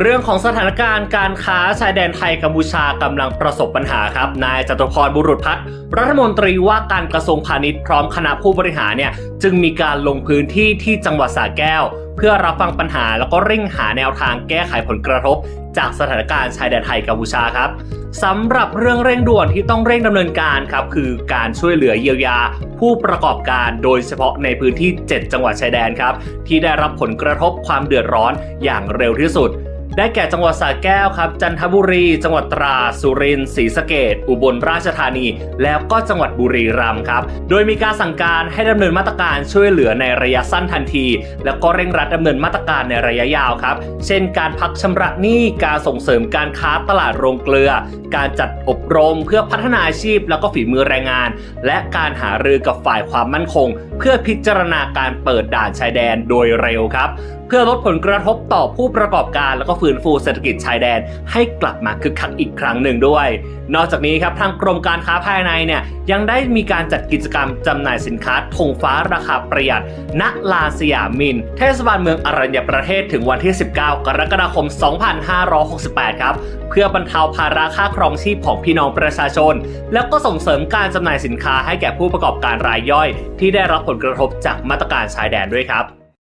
เรื่องของสถานการณ์การค้าชายแดนไทยกัมพูชากำลังประสบปัญหาครับ นายจตุพรบุรุษพัฒน์รัฐมนตรีว่าการกระทรวงพาณิชย์พร้อมคณะผู้บริหารเนี่ยจึงมีการลงพื้นที่ที่จังหวัดสระแก้ว เพื่อรับฟังปัญหาแล้วก็เร่งหาแนวทางแก้ไขผลกระทบ จากสถานการณ์ชายแดนไทยกัมพูชาครับสำหรับเรื่องเร่งด่วนที่ต้องเร่งดำเนินการครับคือการช่วยเหลือเยียวยา ผู้ประกอบการโดยเฉพาะในพื้นที่ 7 จังหวัดชายแดนครับที่ได้รับผลกระทบความเดือดร้อนอย่างเร็วที่สุด ได้แก่จังหวัดสระแก้วครับ จันทบุรี จังหวัดตราสุรินทร์ศรีสะเกดอุบลราชธานี แล้วก็จังหวัดบุรีรัมย์ครับ โดยมีการสั่งการให้ดำเนินมาตรการช่วยเหลือในระยะสั้นทันที แล้วก็เร่งรัดดำเนินมาตรการในระยะยาวครับ เช่น การพักชำระหนี้การส่งเสริมการค้าตลาดโรงเกลือ การจัดอบรมเพื่อพัฒนาอาชีพ แล้วก็ฝีมือแรงงาน และการหารือกับฝ่ายความมั่นคง เพื่อพิจารณาการเปิดด่านชายแดนโดยเร็วครับเพื่อลดผลกระทบต่อผู้ประกอบการแล้วก็ฟื้นฟูเศรษฐกิจชายแดน ให้กลับมาคึกคักอีกครั้งหนึ่งด้วย นอกจากนี้ครับทางกรมการค้าภายในเนี่ยยังได้มีการจัดกิจกรรมจำหน่ายสินค้าธงฟ้าราคาประหยัด ณ ลานสยามิน เทศบาลเมืองอรัญญประเทศถึงวันที่ 19 กรกฎาคม 2568 ครับ เพื่อบรรเทาภาระค่าครองชีพของพี่น้องประชาชน แล้วก็ส่งเสริมการจำหน่ายสินค้าให้แก่ผู้ประกอบการรายย่อย ที่ได้รับผลกระทบจากมาตรการชายแดนด้วยครับ